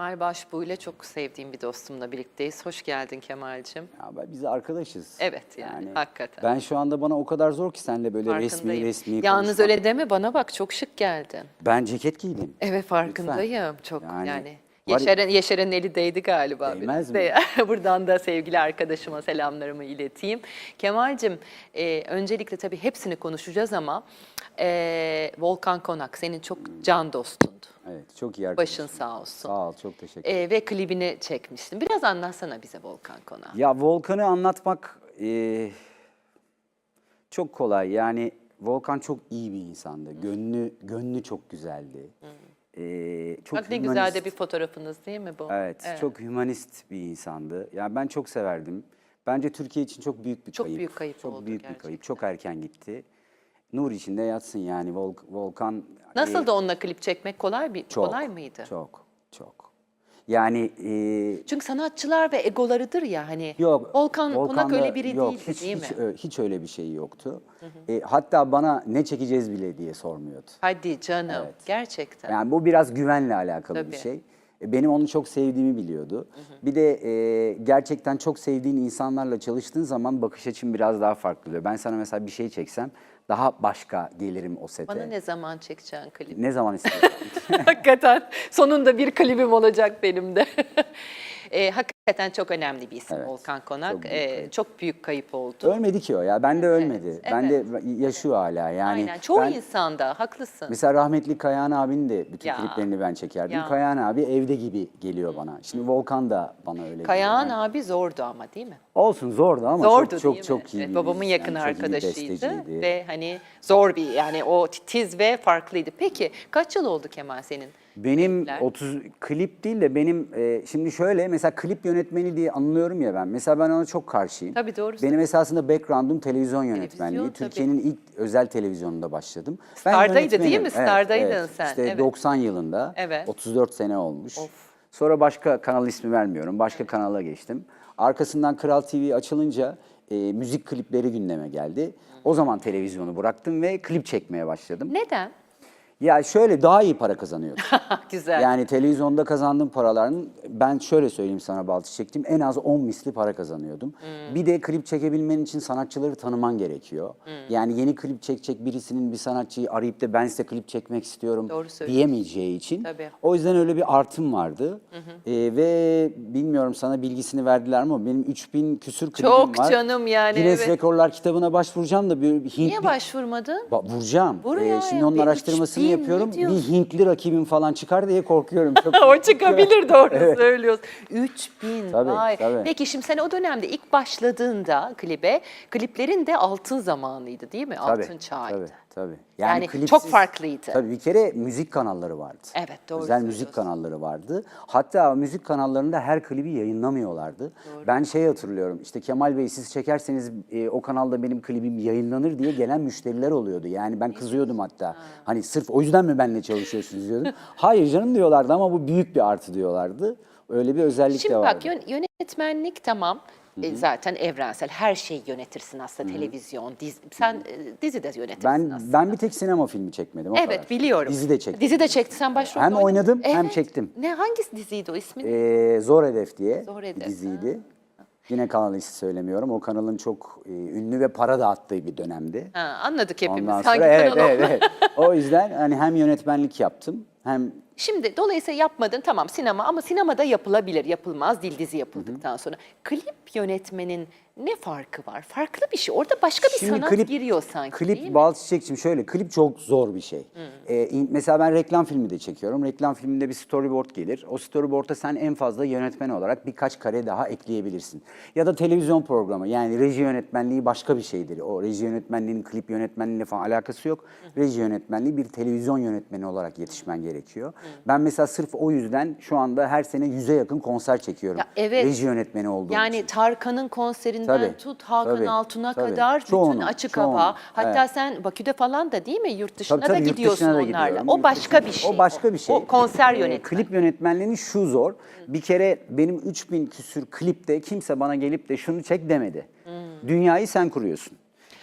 Kemal Başbuğ ile çok sevdiğim bir dostumla birlikteyiz. Hoş geldin Kemal'cim. Ya ben- biz arkadaşız. Evet yani, hakikaten. Ben şu anda bana o kadar zor ki seninle böyle resmi resmi Yalnız konuşmak. öyle deme bana bak çok şık geldin. Ben ceket giydim. Evet farkındayım çok yani. Yani Yaşar'ın Yaşar'ın eli değdi galiba. Değmez mi? Buradan da sevgili arkadaşıma selamlarımı ileteyim. Kemal'cim e, öncelikle tabii hepsini konuşacağız ama e, Volkan Konak senin çok can dostundu. Evet çok iyi arkadaş. Başın sağ olsun. Sağ ol çok teşekkür E, ve klibini çekmiştin. Biraz anlatsana bize Volkan Konak. Ya Volkan'ı anlatmak e, çok kolay. Yani Volkan çok iyi bir insandı. Gönlü gönlü çok güzeldi. E, çok Bak ne güzel de bir fotoğrafınız değil mi bu? Evet, çok hümanist bir insandı. Yani ben çok severdim. Bence Türkiye için çok büyük bir Çok kayıp. büyük kayıp çok oldu büyük bir gerçekten. kayıp. Çok erken gitti. Nur içinde yatsın yani Vol- Volkan. Nasıl e, da onunla klip çekmek kolay bir çok, kolay mıydı? Çok, çok. Yani e, Çünkü sanatçılar ve egolarıdır ya hani. Yok. Volkan Volkan'da öyle biri yok, değildi hiç, değil hiç, mi? ö- hiç öyle bir şey yoktu. E, hatta bana ne çekeceğiz bile diye sormuyordu. Hadi canım Evet. gerçekten. Yani bu biraz güvenle alakalı bir Tabii. şey. E, Benim onu çok sevdiğimi biliyordu. Bir de e, gerçekten çok sevdiğin insanlarla çalıştığın zaman bakış açın biraz daha farklı oluyor. Ben sana mesela bir şey çeksem daha başka gelirim o sete. Bana ne zaman çekeceksin klip? Ne zaman istiyorsan. hakikaten sonunda bir klibim olacak benim de. e, hakikaten çok önemli bir isim Evet, Volkan Konak. çok büyük E, kayıp. çok büyük kayıp oldu. ölmedi ki o ya. Ben de ölmedi. Ben de yaşıyor hala yani. Aynen. Çoğu ben, insanda haklısın. Mesela rahmetli Kayahan abinin de bütün Ya. kliplerini ben çekerdim. Ya. Kayahan abi evde gibi geliyor bana. Şimdi Volkan da bana öyle Kayahan geliyor. Yani abi zordu ama değil mi? Olsun zordu ama Zordu çok çok çok iyi Evet, babamın yakın bir arkadaşıydı ve hani zor bir yani o titiz ve farklıydı. Peki kaç yıl oldu Kemal senin? Benim klipler? 30 klip değil de benim e, şimdi şöyle mesela klip yönetmeni diye anlıyorum ya ben. Mesela ben ona çok karşıyım. Tabii, doğru Benim esasında background'um televizyon yönetmenliği. tabii. Türkiye'nin ilk özel televizyonunda başladım. Star'daydı yönetmenim. değil mi? Star'daydın sen, İşte evet. 90 yılında. Evet. 34 sene olmuş. Of. Sonra başka kanal ismi vermiyorum. Başka kanala geçtim. Arkasından Kral TV açılınca e, müzik klipleri gündeme geldi. O zaman televizyonu bıraktım ve klip çekmeye başladım. Neden? Ya şöyle daha iyi para kazanıyordum. Güzel. Yani televizyonda kazandığım paraların ben şöyle söyleyeyim sana Baltı çektiğim en az 10 misli para kazanıyordum. Hmm. Bir de klip çekebilmen için sanatçıları tanıman gerekiyor. Hmm. Yani yeni klip çekecek birisinin bir sanatçıyı arayıp da ben size klip çekmek istiyorum diyemeyeceği için. Tabii. O yüzden öyle bir artım vardı. Ee, ve bilmiyorum sana bilgisini verdiler mi benim 3000 küsür klibim Çok var. canım yani, Guinness evet. Rekorlar kitabına başvuracağım da bir Hint Niye bir- başvurmadın? Ba- vuracağım. Vur Ee, şimdi onun araştırmasını 3000 ne yapıyorum. Bir diyorsun? Hintli rakibim falan çıkar diye korkuyorum. Çok o çıkabilir doğru söylüyorsun. 3000 Tabii, vay. tabii. Peki şimdi sen o dönemde ilk başladığında klibe, kliplerin de altın zamanıydı değil mi? Tabii, altın çağıydı. Tabii, tabii. Yani çok farklıydı. Tabii bir kere müzik kanalları vardı. Evet, doğru Özel müzik kanalları vardı. Hatta müzik kanallarında her klibi yayınlamıyorlardı. Ben şey hatırlıyorum. İşte Kemal Bey siz çekerseniz e, o kanalda benim klibim yayınlanır diye gelen müşteriler oluyordu. Yani ben kızıyordum hatta. Hani sırf o yüzden mi benimle çalışıyorsunuz diyordum. Hayır canım diyorlardı ama bu büyük bir artı diyorlardı. Öyle bir özellik Şimdi de vardı. bak yön- yönetmenlik tamam. E, zaten evrensel. Her şeyi yönetirsin aslında. Televizyon, dizi. Sen e, dizi de yönetirsin Ben aslında. ben bir tek sinema filmi çekmedim o Evet kadar. biliyorum. Dizi de çektim. Dizi de çekti. Sen başrolde Hem oynadın. oynadım, hem Evet. çektim. Ne hangisi diziydi o ismi? Ee, Zor Hedef diye Zor bir Hedef, diziydi. Yine kanal ismi söylemiyorum. O kanalın çok e, ünlü ve para dağıttığı bir dönemdi. Ha, anladık hepimiz. Ondan Hangi sonra evet, kanal evet, evet. O yüzden hani hem yönetmenlik yaptım hem Şimdi dolayısıyla yapmadın tamam sinema ama sinemada yapılabilir, yapılmaz dil dizi yapıldıktan sonra. Klip yönetmenin ne farkı var? Farklı bir şey. Orada başka bir sanat giriyor sanki Klip? Bal Çiçekçim şöyle klip çok zor bir şey. Ee, in- mesela ben reklam filmi de çekiyorum. Reklam filminde bir storyboard gelir. O storyboard'a sen en fazla yönetmen olarak birkaç kare daha ekleyebilirsin. Ya da televizyon programı yani reji yönetmenliği başka bir şeydir. O reji yönetmenliğinin klip yönetmenliğiyle falan alakası yok. Reji yönetmenliği bir televizyon yönetmeni olarak yetişmen gerekiyor. Ben mesela sırf o yüzden şu anda her sene yüze yakın konser çekiyorum. Ya evet. Reji yönetmeni olduğum Yani için. Tarkan'ın konserinden Tabii, tut Hakan tabii, Altun'a tabii. kadar bütün Çoğunu, açık çoğunu, hava. Hatta evet. sen Bakü'de falan da değil mi yurt dışına Tabii, tabii, da yurt gidiyorsun dışına da onlarla. gidiyorum. O başka bir şey. O başka bir şey. O konser Ee, yönetmeni. klip yönetmenliğinin şu zor. Bir kere benim 3000 küsür klipte kimse bana gelip de şunu çek demedi. Hmm. Dünyayı sen kuruyorsun.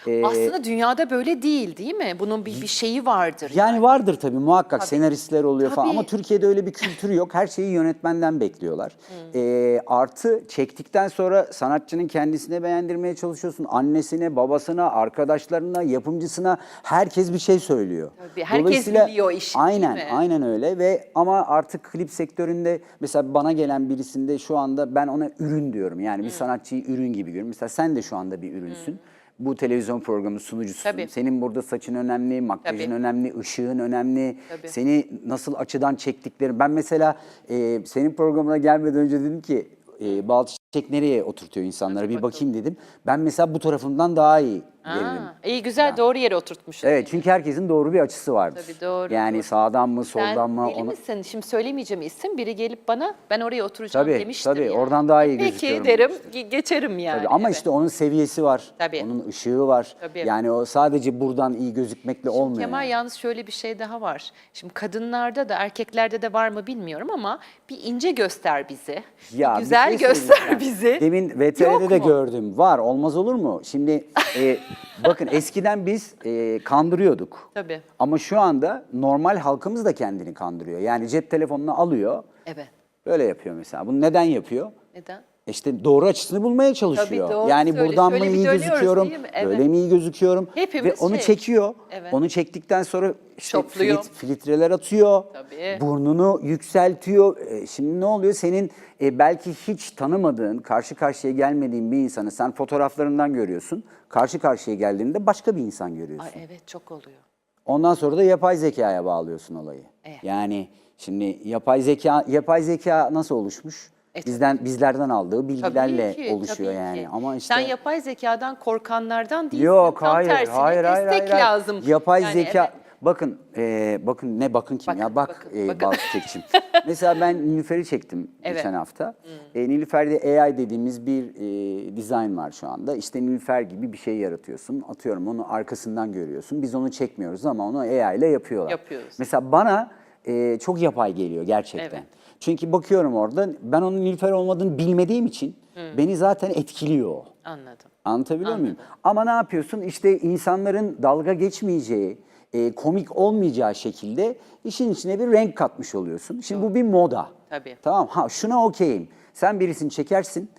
Ee, Aslında dünyada böyle değil değil mi? Bunun bir, bir şeyi vardır. Yani vardır tabii muhakkak senaristler oluyor falan Tabii. ama Türkiye'de öyle bir kültür yok. Her şeyi yönetmenden bekliyorlar. Ee, artı çektikten sonra sanatçının kendisine beğendirmeye çalışıyorsun. Annesine, babasına, arkadaşlarına, yapımcısına herkes bir şey söylüyor. Tabii, herkes biliyor işi, değil Aynen, mi? aynen öyle ve ama artık klip sektöründe mesela bana gelen birisinde şu anda ben ona ürün diyorum. Yani bir sanatçıyı ürün gibi görüyorum. Mesela sen de şu anda bir ürünsün. Bu televizyon programı sunucususun. Tabii. Senin burada saçın önemli, makyajın Tabii. önemli, ışığın önemli. Tabii. Seni nasıl açıdan çektikleri. Ben mesela e, senin programına gelmeden önce dedim ki e, Balçiçek nereye oturtuyor insanları bir bakayım dedim. Ben mesela bu tarafımdan daha iyi Ha, iyi güzel doğru yere oturtmuşsun. Evet çünkü herkesin doğru bir açısı vardır. Tabii, doğru, Yani doğru. sağdan mı soldan Sen mı deli onu misin? Şimdi söylemeyeceğim isim. Biri gelip bana ben oraya oturacağım Tabii, demiştir tabii. yani. Oradan daha iyi Peki gözüküyorum derim, ge- geçerim yani. Tabii ama evet. işte onun seviyesi var. Tabii. Onun ışığı var. Tabii. Yani o sadece buradan iyi gözükmekle olmuyor. Kemal yani. yalnız şöyle bir şey daha var. Şimdi kadınlarda da erkeklerde de var mı bilmiyorum ama bir ince göster bizi. Ya bir güzel şey göster söyleyeceğim. bizi. Demin Yok VTR'de de mu? gördüm. Var olmaz olur mu? Şimdi e, bakın eskiden biz e, kandırıyorduk. Tabii. Ama şu anda normal halkımız da kendini kandırıyor. Yani cep telefonunu alıyor. Evet. Böyle yapıyor mesela. Bunu neden yapıyor? Neden? İşte doğru açısını bulmaya çalışıyor. doğru yani söyle. buradan mı bir iyi dönüyoruz gözüküyorum, değil mi? Evet. böyle mi iyi gözüküyorum? Hepimiz Ve onu şey. çekiyor. Evet. Onu çektikten sonra işte Şopluyor. filit- filtreler atıyor. Tabii. Burnunu yükseltiyor. E, şimdi ne oluyor? Senin e, belki hiç tanımadığın, karşı karşıya gelmediğin bir insanı sen fotoğraflarından görüyorsun. Karşı karşıya geldiğinde başka bir insan görüyorsun. Ay evet çok oluyor. Ondan sonra da yapay zekaya bağlıyorsun olayı. Evet. Yani şimdi yapay zeka yapay zeka nasıl oluşmuş? E, Bizden bizlerden aldığı bilgilerle Tabii ki, oluşuyor tabii yani. ki. Ama işte Sen yapay zekadan korkanlardan değilsin. Yok Tam hayır tersine hayır hayır destek hayır. lazım. Yapay Yani zeka evet. Bakın e, bakın ne bakın kim ya Bakın, bak bakın, e, bakın. Balçiçekçim. Mesela ben Nilüfer'i çektim Evet. geçen hafta. E, Nilüfer'de AI dediğimiz bir e, design var şu anda. İşte Nilüfer gibi bir şey yaratıyorsun. Atıyorum onu arkasından görüyorsun. Biz onu çekmiyoruz ama onu AI ile yapıyorlar. Yapıyoruz. Mesela bana e, çok yapay geliyor gerçekten. Evet. Çünkü bakıyorum orada ben onun Nilüfer olmadığını bilmediğim için beni zaten etkiliyor. Anladım. Anlatabiliyor muyum? Ama ne yapıyorsun? İşte insanların dalga geçmeyeceği, e, komik olmayacağı şekilde işin içine bir renk katmış oluyorsun. Şimdi bu bir moda. Tabii. Tamam. Ha şuna okeyim. Sen birisini çekersin.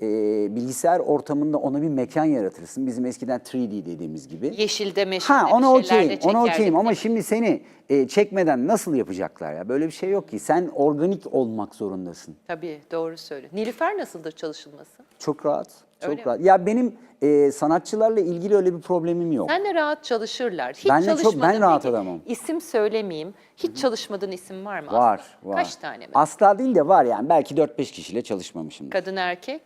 e, bilgisayar ortamında ona bir mekan yaratırsın. Bizim eskiden 3D dediğimiz gibi. Yeşilde meşilde Ha bir ona şeyler de okeyim, ona çekerdik okeyim ama değil mi? şimdi seni e, çekmeden nasıl yapacaklar ya? Böyle bir şey yok ki. Sen organik olmak zorundasın. Tabii doğru söylüyor. Nilüfer nasıldır çalışılması? Çok rahat, çok Öyle mi? rahat. Ya benim e, sanatçılarla ilgili öyle bir problemim yok. Senle rahat çalışırlar. Hiç Benle çok- ben rahat peki. adamım. İsim söylemeyeyim. Hiç çalışmadığın isim var mı? Var, aslında? var. Kaç tane mesela? Asla değil de var yani. Belki 4-5 kişiyle çalışmamışım. Kadın erkek?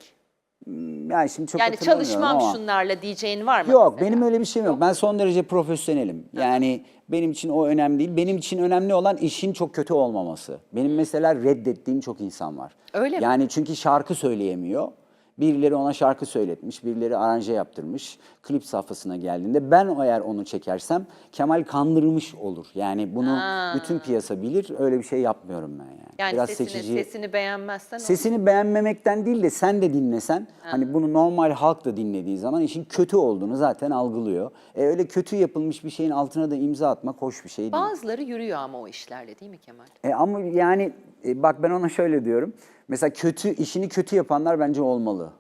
Yani şimdi çok Yani çalışmam ama. şunlarla diyeceğin var mı? Yok mesela? benim öyle bir şeyim yok. Ben son derece profesyonelim. Yani benim için o önemli değil. Benim için önemli olan işin çok kötü olmaması. Benim mesela reddettiğim çok insan var. Öyle mi? Yani çünkü şarkı söyleyemiyor. Birileri ona şarkı söyletmiş, birileri aranje yaptırmış. Klip safhasına geldiğinde ben eğer onu çekersem Kemal kandırmış olur. Yani bunu bütün piyasa bilir. Öyle bir şey yapmıyorum ben yani. Yani Biraz sesini, seçici. sesini beğenmezsen o- Sesini beğenmemekten değil de sen de dinlesen hani bunu normal halk da dinlediği zaman işin kötü olduğunu zaten algılıyor. E öyle kötü yapılmış bir şeyin altına da imza atmak hoş bir şey değil. Bazıları yürüyor ama o işlerle değil mi Kemal? E ama yani e, bak ben ona şöyle diyorum. Mesela kötü işini kötü yapanlar bence olmalı.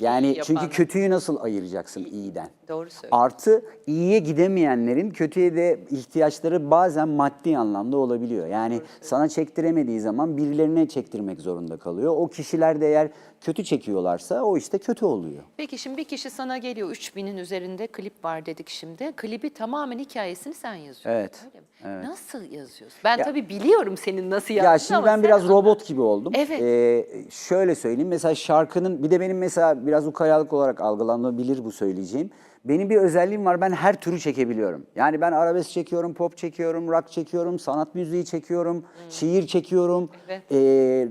Yani İyi çünkü kötüyü nasıl ayıracaksın iyiden? Doğru söylüyorsun. Artı iyiye gidemeyenlerin kötüye de ihtiyaçları bazen maddi anlamda olabiliyor. Yani sana çektiremediği zaman birilerine çektirmek zorunda kalıyor. O kişiler de eğer kötü çekiyorlarsa o işte kötü oluyor. Peki şimdi bir kişi sana geliyor 3000'in üzerinde klip var dedik şimdi. Klibi tamamen hikayesini sen yazıyorsun. Evet, öyle mi? Nasıl yazıyorsun? Ben Ya- tabii biliyorum senin nasıl yazdığını Ya şimdi ben biraz anlat. robot gibi oldum. Evet. Ee, şöyle söyleyeyim mesela şarkının bir de benim mesela biraz ukalalık olarak algılanabilir bu söyleyeceğim. Benim bir özelliğim var ben her türü çekebiliyorum. Yani ben arabesk çekiyorum, pop çekiyorum, rock çekiyorum, sanat müziği çekiyorum, şiir çekiyorum. Hmm. Evet. Ee,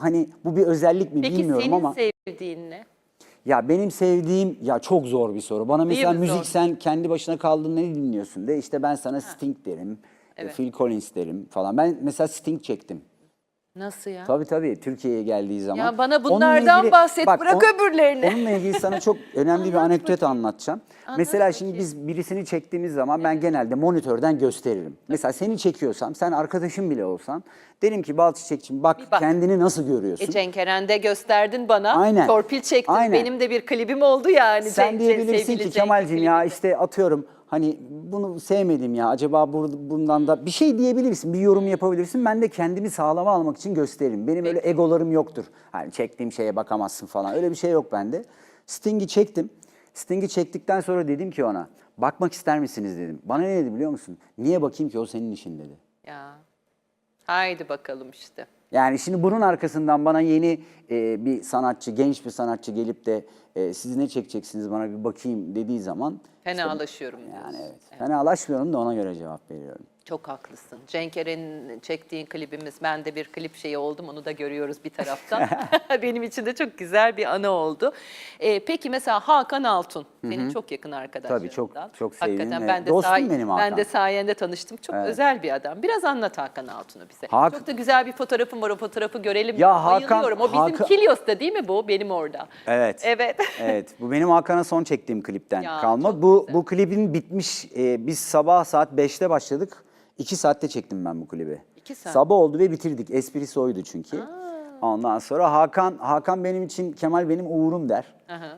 hani bu bir özellik mi Peki bilmiyorum senin ama sevdiğin ne? ya benim sevdiğim ya çok zor bir soru. Bana mesela mi müzik zor? sen kendi başına kaldın ne dinliyorsun de işte ben sana Sting derim, Evet. Phil Collins derim falan. Ben mesela Sting çektim. Nasıl ya? Tabii tabii Türkiye'ye geldiği zaman. Ya bana bunlardan bahset, bırak on- öbürlerini. Onunla ilgili sana çok önemli bir Anlat anekdot bakayım. anlatacağım. Mesela şimdi biz birisini çektiğimiz zaman ben genelde monitörden gösteririm. Mesela seni çekiyorsam, sen arkadaşım bile olsan derim ki Bal Çiçekçim bak, Bir bak. kendini nasıl görüyorsun? E Cenk Eren'de gösterdin bana. Aynen. Torpil çektin. Aynen. Benim de bir klibim oldu yani. Sen Cenk- diyebilirsin ki Kemal'cim ya işte atıyorum hani bunu sevmedim ya acaba bundan da bir şey diyebilirsin, bir yorum yapabilirsin. Ben de kendimi sağlama almak için gösteririm. Benim öyle egolarım yoktur. Hani çektiğim şeye bakamazsın falan öyle bir şey yok bende. Sting'i çektim. Sting'i çektikten sonra dedim ki ona bakmak ister misiniz dedim. Bana ne dedi biliyor musun? Niye bakayım ki o senin işin dedi. Ya. Haydi bakalım işte. Yani şimdi bunun arkasından bana yeni e, bir sanatçı, genç bir sanatçı gelip de e, siz ne çekeceksiniz bana bir bakayım dediği zaman Fenalaşıyorum diyorsun. yani evet. Fenalaşmıyorum da ona göre cevap veriyorum. Çok haklısın. Cenk Eren'in çektiğin klibimiz, ben de bir klip şeyi oldum. Onu da görüyoruz bir taraftan. Benim için de çok güzel bir anı oldu. Ee, peki mesela Hakan Altun, senin çok yakın arkadaşlarından. Tabii, çok- çok sevdiğim Hakikaten ve ben de dostum say- benim Ben Hakan. de sayende tanıştım. Çok özel bir adam. Biraz anlat Hakan Altun'u bize. Hak- Çok da güzel bir fotoğrafım var. O fotoğrafı görelim. Ya Ben Hakan- Bayılıyorum. O bizim Hakan- Kilios'ta değil mi bu? Benim orada. Evet. Evet. evet. Bu benim Hakan'a son çektiğim klipten Ya, kalma. çok Bu güzel. bu klibin bitmiş. e, biz sabah saat 5'te başladık. 2 saatte çektim ben bu klibi. İki saat. Sabah oldu ve bitirdik. Esprisi oydu çünkü. Ondan sonra Hakan Hakan benim için Kemal benim uğurum der.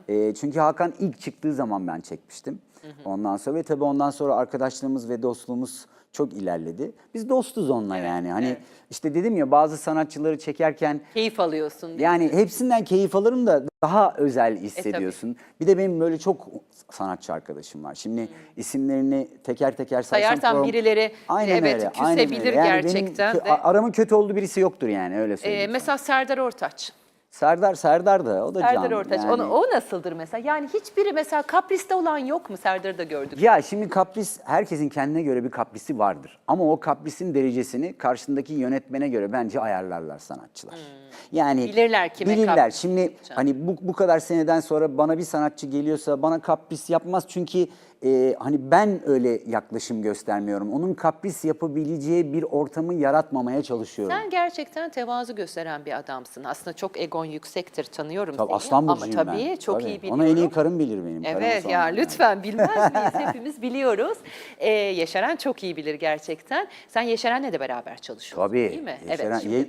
E, çünkü Hakan ilk çıktığı zaman ben çekmiştim. Ondan sonra ve tabii ondan sonra arkadaşlığımız ve dostluğumuz çok ilerledi. Biz dostuz onunla yani. Hani işte dedim ya bazı sanatçıları çekerken Keyif alıyorsun. değil mi? yani hepsinden keyif alırım da daha özel hissediyorsun. bir de benim böyle çok sanatçı arkadaşım var. Şimdi isimlerini teker teker saysam Sayarsan program- birileri, evet, küsebilir benim gerçekten kö- de. aramın kötü olduğu birisi yoktur yani öyle Ee, söyleyeyim. mesela Serdar Ortaç. Serdar Serdar da o da Serdar can. Ortaç. yani. Onu, o nasıldır mesela? Yani hiçbiri mesela kapriste olan yok mu? Serdar'ı da gördük. Ya şimdi kapris herkesin kendine göre bir kaprisi vardır. Ama o kaprisin derecesini karşısındaki yönetmene göre bence ayarlarlar sanatçılar. Yani Hmm. Bilirler kime bilirler. kapris Şimdi hani bu bu kadar seneden sonra bana bir sanatçı geliyorsa bana kapris yapmaz çünkü e, hani ben öyle yaklaşım göstermiyorum. Onun kapris yapabileceği bir ortamı yaratmamaya çalışıyorum. Sen gerçekten tevazu gösteren bir adamsın. Aslında çok egon yüksektir, tanıyorum Tabii seni. aslan Ama tabii ben. çok Tabii. iyi biliyorum. Onu en iyi karım bilir benim. Evet ya yani. lütfen bilmez miyiz? Hepimiz biliyoruz. Ee, Yaşaran çok iyi bilir gerçekten. Sen Yaşaran'la de beraber çalışıyorsun Tabii. değil mi? Yeşeren, evet. Şimdi, Ye-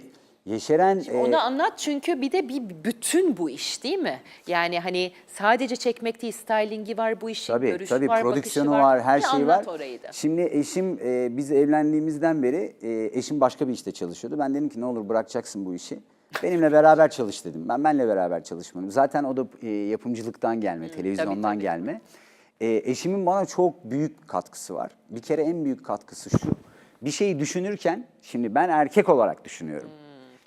Yeşeren şimdi e, onu anlat çünkü bir de bir bütün bu iş değil mi? Yani hani sadece çekmek değil, stylingi var bu işin, Tabii görüşü tabii var, prodüksiyonu bakışı var, her Bir şey var. orayı da. Şimdi eşim e, biz evlendiğimizden beri e, eşim başka bir işte çalışıyordu. Ben dedim ki ne olur bırakacaksın bu işi. Benimle beraber çalış dedim. Ben benle beraber çalışmalıyım. Zaten o da e, yapımcılıktan gelme, televizyondan tabii. gelme. E, eşimin bana çok büyük katkısı var. Bir kere en büyük katkısı şu. Bir şeyi düşünürken şimdi ben erkek olarak düşünüyorum.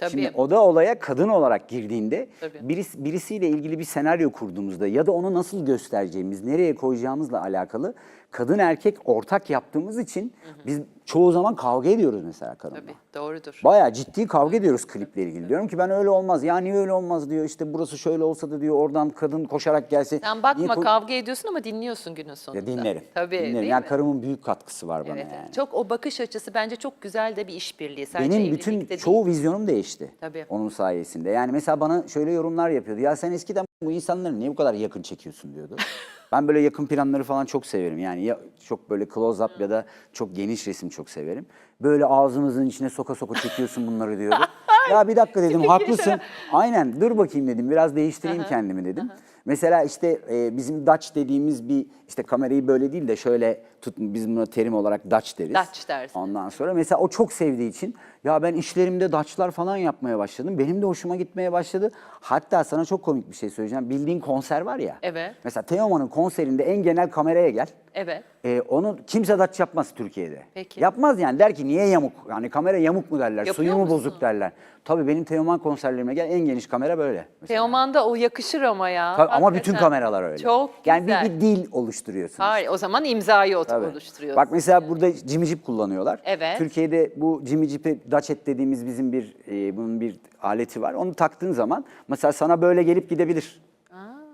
Tabii. Şimdi o da olaya kadın olarak girdiğinde Tabii. birisi, birisiyle ilgili bir senaryo kurduğumuzda ya da onu nasıl göstereceğimiz, nereye koyacağımızla alakalı kadın erkek ortak yaptığımız için biz çoğu zaman kavga ediyoruz mesela kadınla. Tabii doğrudur. Bayağı ciddi kavga ediyoruz kliple ilgili. Diyorum ki ben öyle olmaz. Ya niye öyle olmaz diyor. İşte burası şöyle olsa da diyor oradan kadın koşarak gelse. Sen bakma niye kavga ediyorsun ama dinliyorsun günün sonunda. Ya dinlerim. Tabii dinlerim. değil yani mi? karımın büyük katkısı var bana Evet, yani. Çok o bakış açısı bence çok güzel de bir işbirliği. Sadece Benim bütün evlilikte değil. çoğu vizyonum değişti. Tabii. Onun sayesinde. Yani mesela bana şöyle yorumlar yapıyordu. Ya sen eskiden bu insanları niye bu kadar yakın çekiyorsun diyordu. ben böyle yakın planları falan çok severim. Yani ya çok böyle close up ya da çok geniş resim çok severim. Böyle ağzımızın içine soka soka çekiyorsun bunları diyordu. ya bir dakika dedim haklısın. Aynen dur bakayım dedim. Biraz değiştireyim kendimi dedim. Mesela işte e, bizim Dutch dediğimiz bir işte kamerayı böyle değil de şöyle tut biz buna terim olarak Dutch deriz. Dutch dersin. Ondan sonra mesela o çok sevdiği için ya ben işlerimde Dutch'lar falan yapmaya başladım. Benim de hoşuma gitmeye başladı. Hatta sana çok komik bir şey söyleyeceğim. Bildiğin konser var ya. Evet. Mesela Teoman'ın konserinde en genel kameraya gel. Evet. Ee, onu kimse Dutch yapmaz Türkiye'de. Peki. Yapmaz yani der ki niye yamuk? Yani kamera yamuk mu derler, Yapıyor suyu mu musun? bozuk derler. Tabii benim Teoman konserlerime gel en geniş kamera böyle. mesela. Teoman'da o yakışır ama ya. Tabii ama bütün kameralar öyle. Çok Yani güzel. bir, bir dil oluşturuyorsunuz. Hayır o zaman imzayı Tabii. oluşturuyorsun. Bak mesela burada Jimmy Jeep kullanıyorlar. Evet. Türkiye'de bu Jimmy Jeep'e Dutchet dediğimiz bizim bir e, bunun bir aleti var. Onu taktığın zaman mesela sana böyle gelip gidebilir.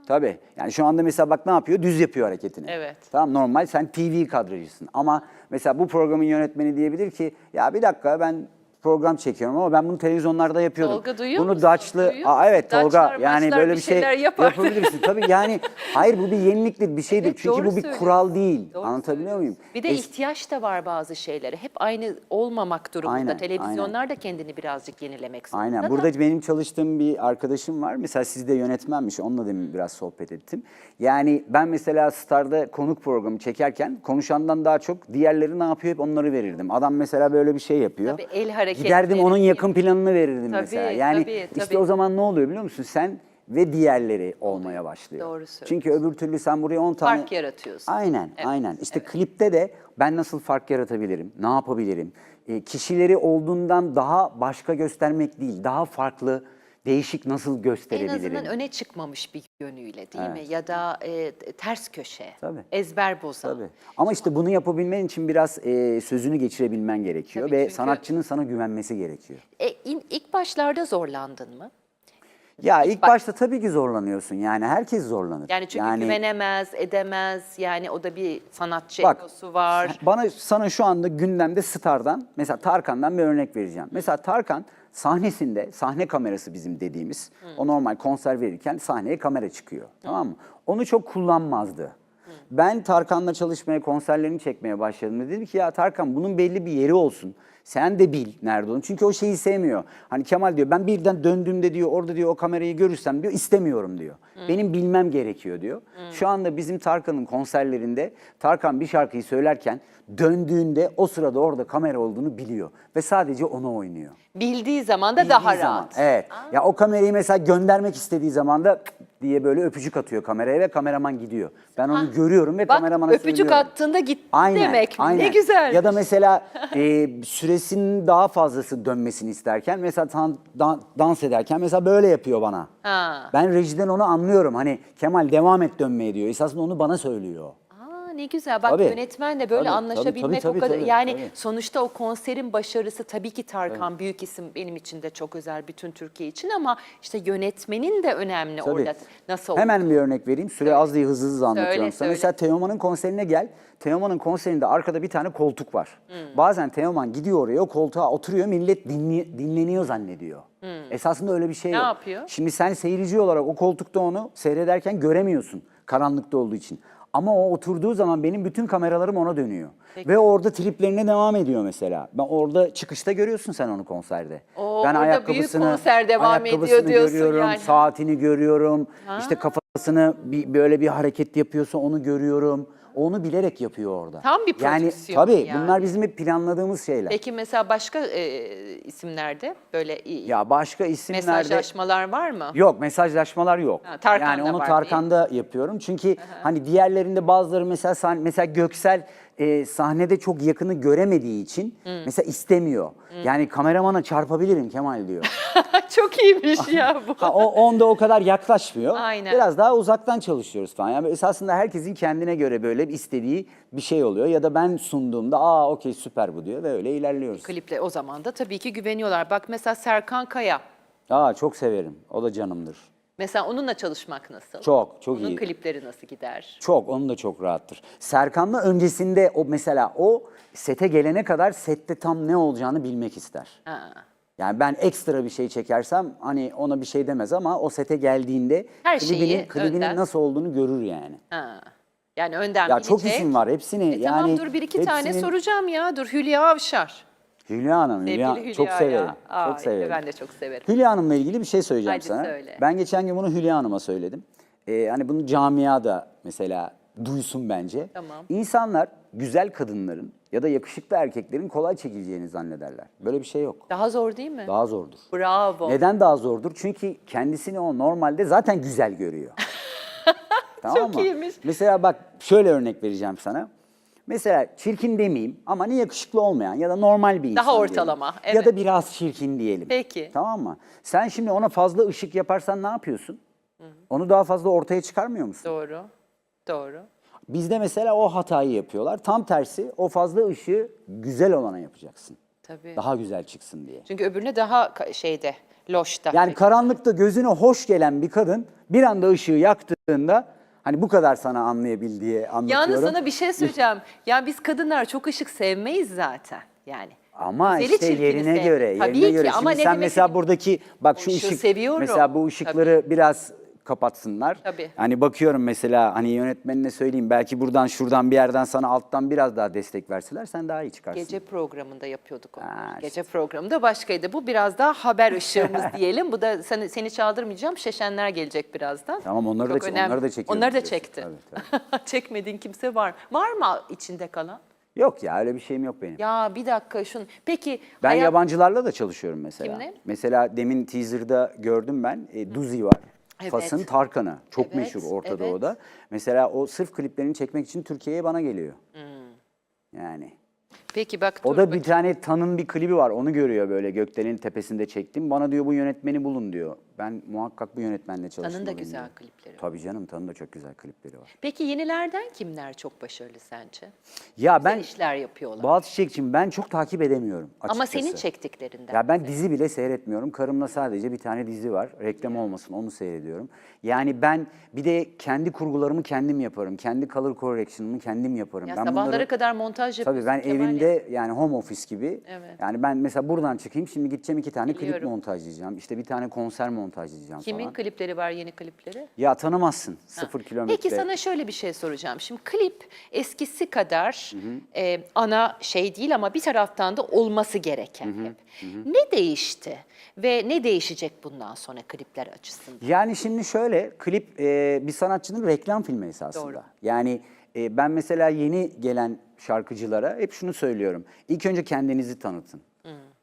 Tabii. Yani şu anda mesela bak ne yapıyor? Düz yapıyor hareketini. Evet. Tamam normal sen TV kadrajısın. Ama mesela bu programın yönetmeni diyebilir ki ya bir dakika ben program çekiyorum ama ben bunu televizyonlarda yapıyordum. Tolga duyuyor bunu musun? Daçlı, Duyuyor Aa, evet musun? Tolga Daçlar, yani maçlar böyle bir bir şey şeyler yapardı. yapabilirsin. Tabii yani hayır bu bir yeniliktir bir şeydir. Evet, Çünkü bu bir söylüyorsun. kural değil. Doğru Anlatabiliyor muyum? Bir de Es- ihtiyaç da var bazı şeylere. Hep aynı olmamak durumunda. Aynen, Televizyonlar da kendini birazcık yenilemek zorunda. Aynen. da. Burada benim çalıştığım bir arkadaşım var. Mesela sizde yönetmenmiş. Onunla demin biraz sohbet ettim. Yani ben mesela Star'da konuk programı çekerken konuşandan daha çok diğerleri ne yapıyor hep onları verirdim. Adam mesela böyle bir şey yapıyor. Tabii, el hareketleri Giderdim onun yakın planını verirdim Tabii, mesela. Yani tabii, işte tabii. o zaman ne oluyor biliyor musun? Sen ve diğerleri olmaya başlıyor. Doğru söylüyorsun. Çünkü öbür türlü sen buraya 10 tane... Fark yaratıyorsun. Aynen, Evet, aynen. İşte klipte de ben nasıl fark yaratabilirim, ne yapabilirim? E, kişileri olduğundan daha başka göstermek değil, daha farklı, değişik nasıl En gösterebilirim? azından öne çıkmamış bir yönüyle değil mi? Evet. Ya da e, ters köşe, Tabii. ezber bozan. Tabii. Ama işte bunu yapabilmen için biraz e, sözünü geçirebilmen gerekiyor Tabii ve çünkü- sanatçının sana güvenmesi gerekiyor. E, in- ilk başlarda zorlandın mı? Ya ilk başta tabii ki zorlanıyorsun. Yani herkes zorlanır. Yani çünkü güvenemez, edemez. Yani o da bir sanatçı Bak, egosu var. Bana sana şu anda gündemde Star'dan mesela Tarkan'dan bir örnek vereceğim. Mesela Tarkan sahnesinde sahne kamerası bizim dediğimiz o normal konser verirken sahneye kamera çıkıyor. Tamam mı? Onu çok kullanmazdı. Ben Tarkan'la çalışmaya, konserlerini çekmeye başladığımda dedim ki ya Tarkan bunun belli bir yeri olsun. Sen de bil nerede olduğunu. Çünkü o şeyi sevmiyor. Hani Kemal diyor ben birden döndüğümde diyor orada diyor o kamerayı görürsem diyor istemiyorum diyor. Benim bilmem gerekiyor diyor. Şu anda bizim Tarkan'ın konserlerinde Tarkan bir şarkıyı söylerken döndüğünde o sırada orada kamera olduğunu biliyor. Ve sadece onu oynuyor. Bildiği zaman da daha Bildiği zaman, rahat. Evet. Ya o kamerayı mesela göndermek istediği zaman da diye böyle öpücük atıyor kameraya ve kameraman gidiyor. Ben onu görüyorum ve Bak kameramana öpücük söylüyorum. attığında gitti Aynen, demek. aynen. Ne güzel. Ya da mesela e, süresinin daha fazlası dönmesini isterken mesela tan- dan- dans ederken mesela böyle yapıyor bana. Ha. Ben rejiden onu anlıyorum. Hani Kemal devam et dönmeye diyor. Esasında onu bana söylüyor. Ne güzel. Bak Tabii. yönetmenle böyle Tabii, anlaşabilmek tabii, o kadar. tabii, yani tabii. sonuçta o konserin başarısı tabii ki Tarkan büyük isim benim için de çok özel bütün Türkiye için ama işte yönetmenin de önemli Tabii. orada. Nasıl Hemen bir örnek vereyim. Süre az değil hızlı hızlı anlatıyorum Söyle, sana. söyle. Mesela Teoman'ın konserine gel. Teoman'ın konserinde arkada bir tane koltuk var. Hmm. Bazen Teoman gidiyor oraya o koltuğa oturuyor millet dinli- dinleniyor zannediyor. Esasında öyle bir şey Hmm. Ne yok. yapıyor? Şimdi sen seyirci olarak o koltukta onu seyrederken göremiyorsun karanlıkta olduğu için. Ama o oturduğu zaman benim bütün kameralarım ona dönüyor. Ve orada triplerine devam ediyor mesela. Ben orada çıkışta görüyorsun sen onu konserde. Oo, ben orada büyük konser devam ediyor ayakkabısını diyorsun görüyorum, yani. saatini görüyorum. İşte kafasını bir, böyle bir hareket yapıyorsa onu görüyorum. Onu bilerek yapıyor orada. Tam bir Yani prodüksiyon tabii yani. bunlar bizim hep planladığımız şeyler. Peki mesela başka e, isimlerde böyle Ya başka isimlerde mesajlaşmalar var mı? Yok mesajlaşmalar yok. Ha, Tarkan'da yani onu var Tarkan'da yapıyorum. Çünkü hani diğerlerinde bazıları mesela mesela Göksel e, sahnede çok yakını göremediği için mesela istemiyor. Yani kameramana çarpabilirim Kemal diyor. çok iyiymiş ya bu. Ha, o onda o kadar yaklaşmıyor. Aynen. Biraz daha uzaktan çalışıyoruz falan. Yani esasında herkesin kendine göre böyle bir istediği bir şey oluyor ya da ben sunduğumda aa okey süper bu diyor ve öyle ilerliyoruz. Kliple o zaman da tabii ki güveniyorlar. Bak mesela Serkan Kaya. Aa çok severim. O da canımdır. Mesela onunla çalışmak nasıl? Çok, çok Onun iyi. klipleri nasıl gider? Çok, onun da çok rahattır. Serkan'la öncesinde o mesela o sete gelene kadar sette tam ne olacağını bilmek ister. Ha. Yani ben ekstra bir şey çekersem hani ona bir şey demez ama o sete geldiğinde Her klibinin, şeyi klibinin önden. nasıl olduğunu görür yani. Ha. Yani önden Ya bilecek. çok isim var hepsini E yani. tamam dur bir iki tane hepsinin- soracağım ya. Dur Hülya Avşar. Hülya Hanım, Hülya, Hülya çok severim. Aa, çok severim. Ben de çok severim. Hülya Hanım'la ilgili bir şey söyleyeceğim Haydi sana. söyle. Ben geçen gün bunu Hülya Hanım'a söyledim. Ee, hani bunu camiada mesela duysun bence. Tamam. İnsanlar güzel kadınların ya da yakışıklı erkeklerin kolay çekileceğini zannederler. Böyle bir şey yok. Daha zor değil mi? Daha zordur. Bravo. Neden daha zordur? Çünkü kendisini o normalde zaten güzel görüyor. tamam Çok mı? iyiymiş. Mesela bak şöyle örnek vereceğim sana. Mesela çirkin demeyeyim ama ne yakışıklı olmayan ya da normal bir insan Daha diyelim. ortalama, Ya evet. da biraz çirkin diyelim. Peki. Tamam mı? Sen şimdi ona fazla ışık yaparsan ne yapıyorsun? Onu daha fazla ortaya çıkarmıyor musun? Doğru. Doğru. Bizde mesela o hatayı yapıyorlar. Tam tersi o fazla ışığı güzel olana yapacaksın. Tabii. Daha güzel çıksın diye. Çünkü öbürüne daha şeyde, loşta. Yani karanlıkta gözüne hoş gelen bir kadın bir anda ışığı yaktığında hani bu kadar sana anlayabil diye anlatıyorum. Yalnız sana bir şey söyleyeceğim. yani biz kadınlar çok ışık sevmeyiz zaten. Yani Ama Güzeli işte yerine sevmek. göre, yerine Tabii ki göre. ama Şimdi ne sen demek mesela istediğim- buradaki bak şu ışığı ışık seviyorum. mesela bu ışıkları biraz kapatsınlar. Tabii. Hani bakıyorum mesela hani yönetmenine söyleyeyim belki buradan şuradan bir yerden sana alttan biraz daha destek verseler sen daha iyi çıkarsın. Gece programında yapıyorduk onu. Ha, Gece programında başkaydı. Bu biraz daha haber ışığımız diyelim. Bu da seni, seni çaldırmayacağım. Şeşenler gelecek birazdan. Tamam, onları da Çok çek- önemli. onları da çekiyorum Onları da çekti. Tabii, Çekmediğin kimse var. Var mı içinde kalan? Yok ya öyle bir şeyim yok benim. Ya bir dakika şunu. Peki Ben hayat- yabancılarla da çalışıyorum mesela. Kimle? Mesela demin teaser'da gördüm ben e, Duzi var. Evet. Fas'ın Tarkan'ı. Çok Evet, meşhur Orta evet. Doğu'da. Mesela o sırf kliplerini çekmek için Türkiye'ye bana geliyor. Hmm. Yani. Peki bak O da bakayım. bir tane Tan'ın bir klibi var. Onu görüyor böyle gökdelenin tepesinde çektim. Bana diyor bu yönetmeni bulun diyor. Ben muhakkak bu yönetmenle çalışmalıyım. Tan'ın da güzel diyor. klipleri var. Tabii canım Tan'ın da çok güzel klipleri var. Peki yenilerden kimler çok başarılı sence? Ya Ben ben işler yapıyorlar. Bağat Çiçekçi'ni ben çok takip edemiyorum açıkçası. Ama senin çektiklerinden. Ya ben dizi bile seyretmiyorum. Karımla sadece bir tane dizi var. Reklam olmasın onu seyrediyorum. Yani ben bir de kendi kurgularımı kendim yaparım. Kendi color correction'ımı kendim yaparım. ya ben sabahlara bunları- kadar montaj yapıyorsun. Tabii ben Kemal evimde yani home office gibi. Evet. Yani ben mesela buradan çıkayım şimdi gideceğim iki tane klip Biliyorum. montajlayacağım. İşte bir tane konser montajlayacağım Kimin falan. klipleri var yeni klipleri? Ya tanımazsın. Sıfır kilometre. Peki sana şöyle bir şey soracağım. Şimdi klip eskisi kadar e, ana şey değil ama bir taraftan da olması gereken hep. Ne değişti ve ne değişecek bundan sonra klipler açısından? Yani şimdi şöyle klip e, bir sanatçının reklam filmi esasında. Doğru. Yani e, ben mesela yeni gelen şarkıcılara hep şunu söylüyorum. İlk önce kendinizi tanıtın.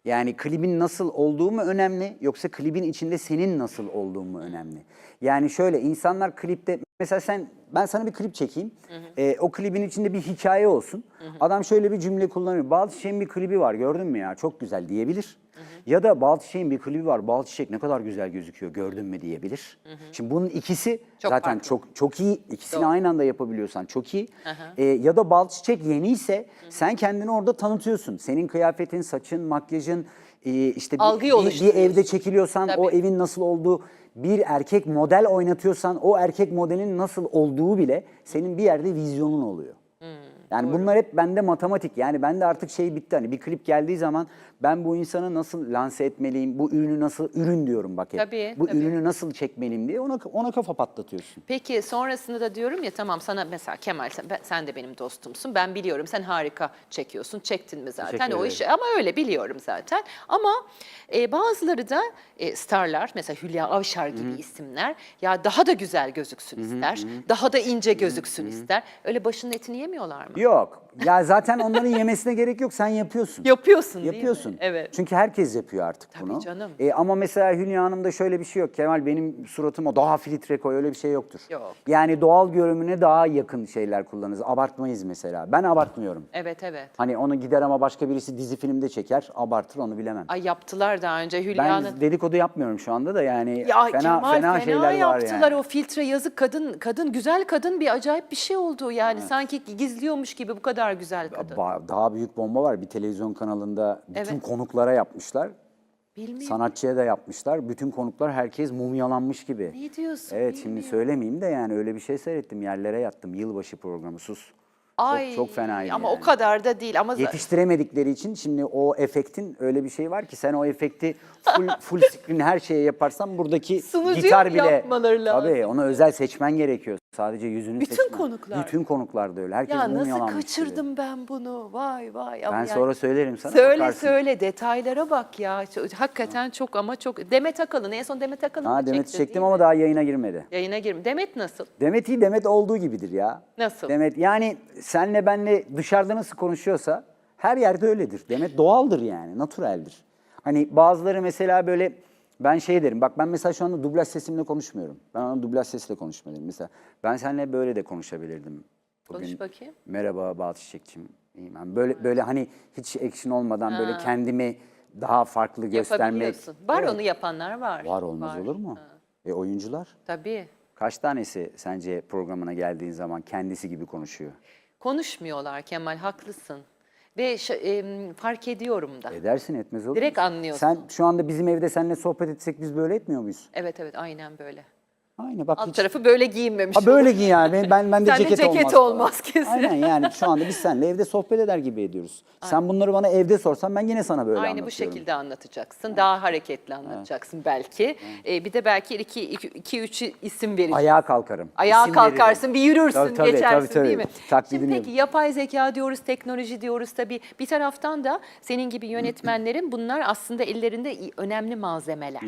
Yani klibin nasıl olduğu mu önemli yoksa klibin içinde senin nasıl olduğun mu önemli? Yani şöyle insanlar klipte mesela sen ben sana bir klip çekeyim. E, o klibin içinde bir hikaye olsun. Adam şöyle bir cümle kullanıyor. Bal Çiçek'in bir klibi var gördün mü ya çok güzel diyebilir. Ya da Bal Çiçek'in bir klibi var. Bal Çiçek ne kadar güzel gözüküyor gördün mü diyebilir. Şimdi bunun ikisi Çok zaten farklı. çok çok iyi. İkisini Doğru. aynı anda yapabiliyorsan çok iyi. E, ya da Bal Çiçek yeniyse sen kendini orada tanıtıyorsun. Senin kıyafetin, saçın, makyajın e, işte bir- Algıyı bir, bir oluşturuyorsun. evde çekiliyorsan o Tabii. evin nasıl olduğu bir erkek model oynatıyorsan o erkek modelin nasıl olduğu bile senin bir yerde vizyonun oluyor. Hmm, Yani bunlar hep bende matematik. Yani bende artık şey bitti hani bir klip geldiği zaman ben bu insanı nasıl lanse etmeliyim, bu ürünü nasıl ürün diyorum bak hep. Tabii, bu tabii. ürünü nasıl çekmeliyim diye ona ona kafa patlatıyorsun. Peki sonrasında da diyorum ya tamam sana mesela Kemal sen, ben- sen de benim dostumsun. Ben biliyorum sen harika çekiyorsun. Çektin mi zaten o işi ama öyle biliyorum zaten. Ama e, bazıları da e, starlar mesela Hülya Avşar gibi isimler ya daha da güzel gözüksün ister. Daha da ince gözüksün ister. Öyle başının etini yemiyorlar mı? Yok. Ya zaten onların yemesine gerek yok. Sen yapıyorsun. Yapıyorsun değil mi? Yapıyorsun. Evet. Çünkü herkes yapıyor artık Tabii bunu. canım. E, ama mesela Hülya Hanım'da şöyle bir şey yok. Kemal benim suratım o daha filtre koy öyle bir şey yoktur. Yok. Yani doğal görünümüne daha yakın şeyler kullanırız. Abartmayız mesela. Ben abartmıyorum. Evet evet. Hani onu gider ama başka birisi dizi filmde çeker, abartır onu bilemem. Ay yaptılar daha önce Hülya'nın. Ben dedikodu yapmıyorum şu anda da yani Ya fena Kemal fena, şeyler var yaptılar yani. o filtre yazık kadın kadın güzel kadın bir acayip bir şey oldu yani sanki gizliyormuş gibi bu kadar güzel kadın. Daha büyük bomba var. Bir televizyon kanalında bütün Evet. konuklara yapmışlar. Bilmiyorum. Sanatçıya da yapmışlar. Bütün konuklar herkes mumyalanmış gibi. Ne diyorsun? Evet şimdi Bilmiyorum. söylemeyeyim de yani öyle bir şey seyrettim. Yerlere yattım. Yılbaşı programı sus. Ay, çok, çok fenaydı Ama yani. o kadar da değil ama Yetiştiremedikleri için şimdi o efektin öyle bir şey var ki sen o efekti full, full screen her şeye yaparsan buradaki Sunucuya gitar bile yapmaları lazım? Tabii ona özel seçmen gerekiyor. Sadece yüzünü Bütün seçmen. konuklar. Bütün konuklar da öyle. Herkes ya nasıl mumyalanmış gibi. kaçırdım ben bunu? Vay vay. Ama Ben yani- sonra söylerim sana. Söyle bakarsın. söyle detaylara bak ya. Çok- Hakikaten çok ama çok. Demet Akalın en son Demet Akalın Ha da Demet çekti, çektim ama daha yayına girmedi. Yayına girme. Demet nasıl? Demet iyi Demet olduğu gibidir ya. Nasıl? Demet yani senle benle dışarıda nasıl konuşuyorsa her yerde öyledir. Demet doğaldır yani, natüreldir. Hani bazıları mesela böyle ben şey derim. Bak ben mesela şu anda dublaj sesimle konuşmuyorum. Ben ona dublaj sesle konuşmuyorum. Mesela ben seninle böyle de konuşabilirdim. Konuş bakayım. Merhaba Bağat Çiçekçim. İyiyim ben. Böyle böyle hani hiç action olmadan böyle kendimi daha farklı göstermek. Yapabiliyorsun. Var Evet. onu yapanlar var. Var olmaz Var. olur mu? E oyuncular? Tabii. Kaç tanesi sence programına geldiğin zaman kendisi gibi konuşuyor? Konuşmuyorlar Kemal haklısın. Ve em, fark ediyorum da. Edersin etmez olur Direkt anlıyorsun. Sen şu anda bizim evde seninle sohbet etsek biz böyle etmiyor muyuz? Evet evet aynen böyle. Aynı bak Alt hiç. tarafı böyle giyinmemiş. Ha böyle giy yani. Ben, ben, bende Sende ceket, ceket olmaz. olmaz kesin. Aynen yani şu anda biz seninle evde sohbet eder gibi ediyoruz. Sen bunları bana evde sorsan ben yine sana böyle Aynı bu anlatıyorum. şekilde anlatacaksın. Daha hareketli anlatacaksın belki. Ee, bir de belki iki, iki, iki üç isim vereceksin. Ayağa kalkarım. Ayağa İsim kalkarsın, veririm. bir yürürsün, Tabii, tabii, geçersin tabii, tabii. değil mi? Taklidini Şimdi peki yapay zeka diyoruz, teknoloji diyoruz tabii. Bir taraftan da senin gibi yönetmenlerin bunlar aslında ellerinde önemli malzemeler.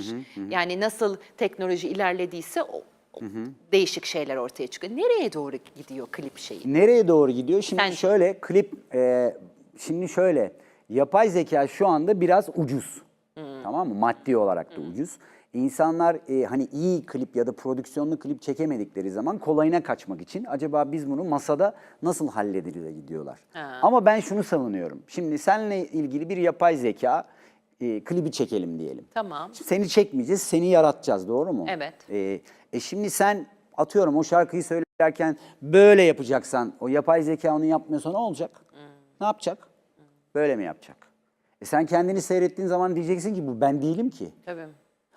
Yani nasıl teknoloji ilerlediyse o, o değişik şeyler ortaya çıkıyor. Nereye doğru gidiyor klip şeyi? Nereye doğru gidiyor? Şimdi Sence? şöyle klip, e, şimdi şöyle yapay zeka şu anda biraz ucuz. Tamam mı? Maddi olarak da ucuz. İnsanlar e, hani iyi klip ya da prodüksiyonlu klip çekemedikleri zaman kolayına kaçmak için acaba biz bunu masada nasıl hallederiz gidiyorlar. Ha. Ama ben şunu savunuyorum. Şimdi seninle ilgili bir yapay zeka e, klibi çekelim diyelim. Tamam. Şimdi Seni çekmeyeceğiz, seni yaratacağız doğru mu? Evet. Ee, e şimdi sen atıyorum o şarkıyı söylerken böyle yapacaksan, o yapay zeka onu yapmıyorsa ne olacak? Hmm. Ne yapacak? Böyle mi yapacak? E sen kendini seyrettiğin zaman diyeceksin ki bu ben değilim ki. Tabii.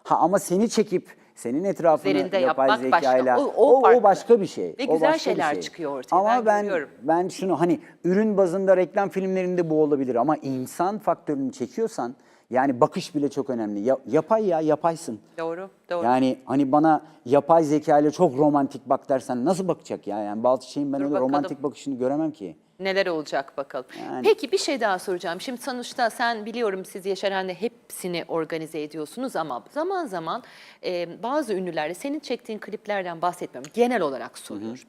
Ha ama seni çekip senin etrafını Üzerinde yapay yapmak başka. zekayla O- o, o farklı. başka bir şey. Ve O güzel başka bir şeyler şey. çıkıyor ortaya, Ama ben ben görüyorum. ben şunu hani ürün bazında reklam filmlerinde bu olabilir ama insan faktörünü çekiyorsan yani bakış bile çok önemli. Ya- yapay ya yapaysın. Doğru, doğru. Yani hani bana yapay zeka ile çok romantik bak dersen nasıl bakacak ya? Yani bazı şeyin ben Dur öyle bakalım. romantik bakışını göremem ki. Neler olacak bakalım. Yani. Peki bir şey daha soracağım. Şimdi sonuçta sen biliyorum siz Yaşaren'de hepsini organize ediyorsunuz ama zaman zaman e, bazı ünlülerle senin çektiğin kliplerden bahsetmiyorum. Genel olarak soruyorum.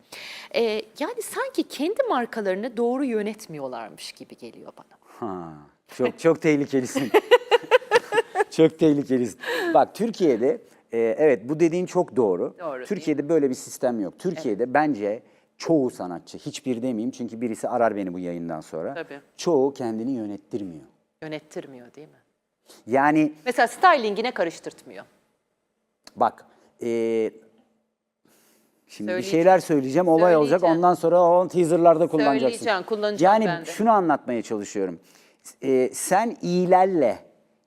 E, yani sanki kendi markalarını doğru yönetmiyorlarmış gibi geliyor bana. Ha, çok çok tehlikelisin. çok tehlikelisin. Bak Türkiye'de e, evet bu dediğin çok doğru. Doğru Türkiye'de böyle bir sistem yok. Türkiye'de bence çoğu sanatçı, hiçbir demeyeyim çünkü birisi arar beni bu yayından sonra. Tabii. Çoğu kendini yönettirmiyor. Yönettirmiyor değil mi? Yani Mesela stylingine karıştırtmıyor. Bak, e, şimdi bir Söyleyeceğim. şeyler söyleyeceğim, olay olacak. Söyleyeceğim. Ondan sonra o teaserlarda kullanacaksın. Söyleyeceğim, kullanacağım yani ben de. şunu anlatmaya çalışıyorum. E, sen iyilerle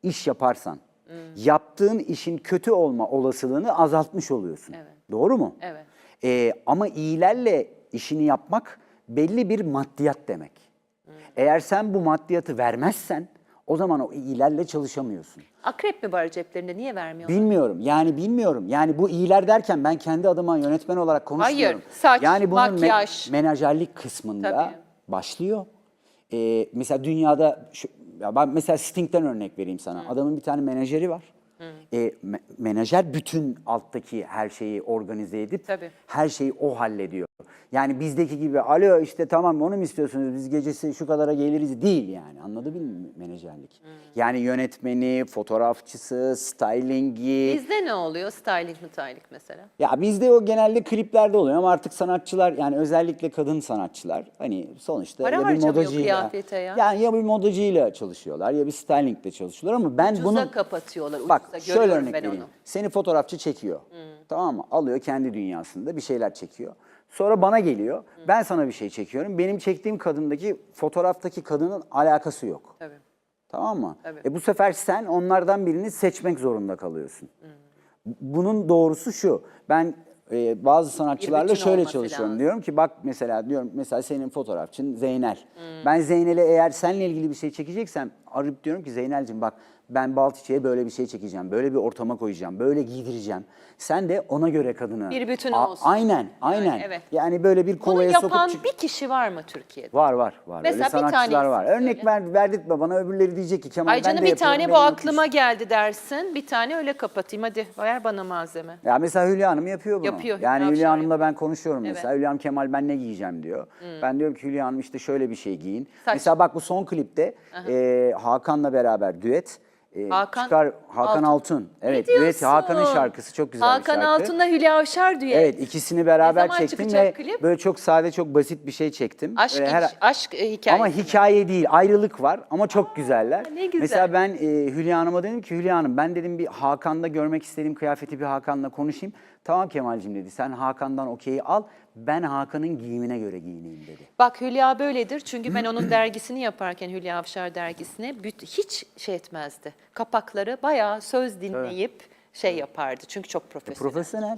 iş yaparsan, Hmm. yaptığın işin kötü olma olasılığını azaltmış oluyorsun. Evet. Doğru mu? Evet. E, ama iyilerle işini yapmak belli bir maddiyat demek. Eğer sen bu maddiyatı vermezsen, o zaman o iyilerle çalışamıyorsun. Akrep mi var ceplerinde? Niye vermiyorlar? Bilmiyorum. Yani bilmiyorum. Yani bu iyiler derken ben kendi adıma yönetmen olarak konuşmuyorum. Hayır, saç, yani bunun makyaj. menajerlik kısmında Tabii. başlıyor. Ee, mesela dünyada şu, ya ben mesela Sting'den örnek vereyim sana. Adamın bir tane menajeri var. Me- menajer bütün alttaki her şeyi organize edip Tabii. her şeyi o hallediyor. Yani bizdeki gibi alo işte tamam onu mu istiyorsunuz biz gecesi şu kadara geliriz değil yani anladın mı menajerlik? Yani yönetmeni, fotoğrafçısı, stylingi. Bizde ne oluyor? Styling mi styling mesela? Ya bizde o genelde kliplerde oluyor ama artık sanatçılar yani özellikle kadın sanatçılar hani sonuçta Para ya bir modacıyla ya. yani ya bir modacıyla çalışıyorlar ya bir stylingle çalışıyorlar ama ben Ucuza bunu kapatıyorlar. Bak ucuza. şöyle örnek ben vereyim. onu. Seni fotoğrafçı çekiyor. Tamam mı? Alıyor kendi dünyasında bir şeyler çekiyor. Sonra bana geliyor. Ben sana bir şey çekiyorum. Benim çektiğim kadındaki fotoğraftaki kadının alakası yok. Tabii. Tamam mı? Tabii. E bu sefer sen onlardan birini seçmek zorunda kalıyorsun. Bunun doğrusu şu. Ben e, bazı sanatçılarla bütün şöyle olması çalışıyorum. lazım. Diyorum ki bak mesela diyorum mesela senin fotoğrafçın Zeynel. Ben Zeynel'e eğer seninle ilgili bir şey çekeceksem arayıp diyorum ki Zeynel'cim bak ben Balçiçek'e böyle bir şey çekeceğim. Böyle bir ortama koyacağım. Böyle giydireceğim. Sen de ona göre kadını. Bir bütün olsun. Aynen, aynen. evet. Yani böyle bir Bunu kolaya sokup yapan çık- bir kişi var mı Türkiye'de? Var var var. Mesela Öyle bir tane var. Örnek ver, verdirtme bana öbürleri diyecek ki Kemal Ay ben canım de bir tane bu aklıma müthiş. geldi dersin. Bir tane öyle kapatayım. Hadi ver bana malzeme. Ya mesela Hülya Hanım yapıyor bunu. Yapıyor, Hülya Yani Hülya Hanım'la ben konuşuyorum Evet. mesela. Hülya Hanım Kemal ben ne giyeceğim diyor. Ben diyorum ki Hülya Hanım işte şöyle bir şey giyin. Saç. Mesela bak bu son klipte e, Hakan'la beraber düet. E, Hakan çıkar, Hakan Altun. Altun. Evet Ne diyorsun? Hakan'ın şarkısı çok güzel Hakan bir şarkı. Altun'la Hülya Avşar düet. Evet ikisini beraber zaman çektim çıkacak ve klip? böyle çok sade çok basit bir şey çektim. Aşk, Böyle her- aşk e, hikayesi. ama hikaye değil, ayrılık var ama çok güzeller. ne güzel. Mesela ben e, Hülya Hanım'a dedim ki Hülya Hanım ben dedim bir Hakan'da görmek istediğim kıyafeti bir Hakan'la konuşayım. Tamam Kemal'cim dedi sen Hakan'dan okeyi al ben Hakan'ın giyimine göre giyineyim dedi. Bak Hülya böyledir çünkü ben onun dergisini yaparken Hülya Avşar dergisine büt- hiç şey etmezdi. Kapakları bayağı söz dinleyip şey yapardı. Çünkü çok profesyonel. Profesyonel.